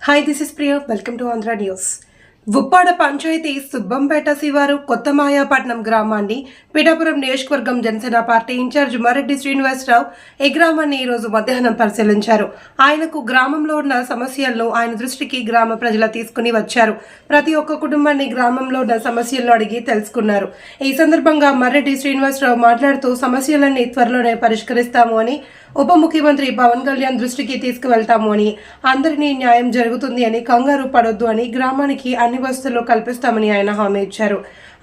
Hi, this is Priya. Welcome to Andhra News. Uppada panchayat Subbampeta శివారు కొత్త మాయాపట్నం గ్రామాన్ని పిఠాపురం నియోజకవర్గం జనసేన పార్టీ ఇన్ఛార్జ్ మరెడ్డి శ్రీనివాసరావు ఈ గ్రామాన్ని ఈ రోజు మధ్యాహ్నం పరిశీలించారు. ఆయనకు గ్రామంలో ఉన్న సమస్యలను ఆయన దృష్టికి గ్రామ ప్రజలు తీసుకుని వచ్చారు. ప్రతి ఒక్క కుటుంబాన్ని గ్రామంలో ఉన్న సమస్యలను అడిగి తెలుసుకున్నారు. ఈ సందర్భంగా మర్రెడ్డి శ్రీనివాసరావు మాట్లాడుతూ సమస్యలన్నీ త్వరలోనే పరిష్కరిస్తాము అని ఉప ముఖ్యమంత్రి పవన్ కళ్యాణ్ దృష్టికి తీసుకువెళ్తాము అని అందరినీ న్యాయం జరుగుతుంది అని కంగారు పడొద్దు అని గ్రామానికి అన్ని వసతులు కల్పిస్తామని ఆయన హామీ ఇచ్చారు.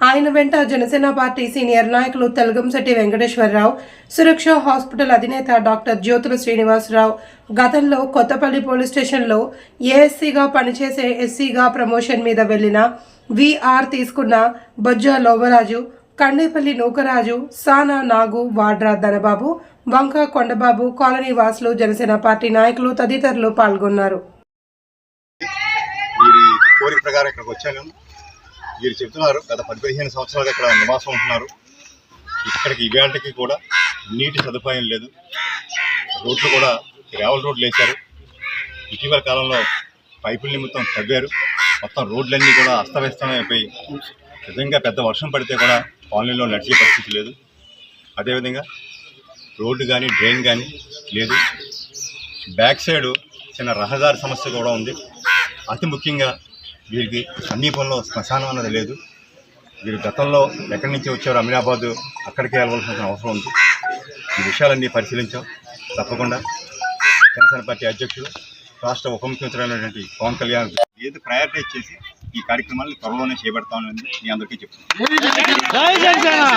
ఆయన వెంట జనసేన పార్టీ సీనియర్ నాయకులు తెలగంశెట్టి వెంకటేశ్వరరావు సురక్ష హాస్పిటల్ అధినేత డాక్టర్ జ్యోతుల శ్రీనివాసరావు గతంలో కొత్తపల్లి పోలీస్ స్టేషన్లో ఏఎస్సీగా పనిచేసే ఎస్సీగా ప్రమోషన్ మీద వెళ్ళిన విఆర్ తీసుకున్న బొజ్జా లోవరాజు కండేపల్లి నూకరాజు సానా నాగు వాడ్రా ధనబాబు వంక కొండబాబు కాలనీ వాసులు జనసేన పార్టీ నాయకులు తదితరులు పాల్గొన్నారు. కోరిక ప్రకారం ఇక్కడికి వచ్చాను. వీరు చెప్తున్నారు గత పది పదిహేను సంవత్సరాలుగా ఇక్కడ నివాసం ఉంటున్నారు. ఇక్కడికి ఇవాళకి కూడా నీటి సదుపాయం లేదు. రోడ్లు కూడా గ్రావెల్ రోడ్లు వేశారు. ఇటీవల కాలంలో పైపుల నిమిత్తం తవ్వారు. మొత్తం రోడ్లన్నీ కూడా అస్తవ్యస్తమైపోయి నిజంగా పెద్ద వర్షం పడితే కూడా కాలనీలో నడిచే పరిస్థితి లేదు. అదేవిధంగా రోడ్డు కానీ డ్రైన్ కానీ లేదు. బ్యాక్ సైడ్ చిన్న రహదారి సమస్య కూడా ఉంది. అతి ముఖ్యంగా వీరికి సమీపంలో శ్మశానం అన్నది లేదు. వీరు గతంలో ఎక్కడి నుంచి వచ్చారు అమీనాబాద్ అక్కడికి వెళ్ళవలసిన అవసరం ఉంది. ఈ విషయాలన్నీ పరిశీలించాం. తప్పకుండా జనసేన పార్టీ అధ్యక్షుడు రాష్ట్ర ఉప ముఖ్యమంత్రి అయినటువంటి పవన్ కళ్యాణ్ ఏది ప్రయారిటైజ్ చేసి ఈ కార్యక్రమాలను త్వరలోనే చేపడతామని మీ అందరికీ చెప్తున్నాను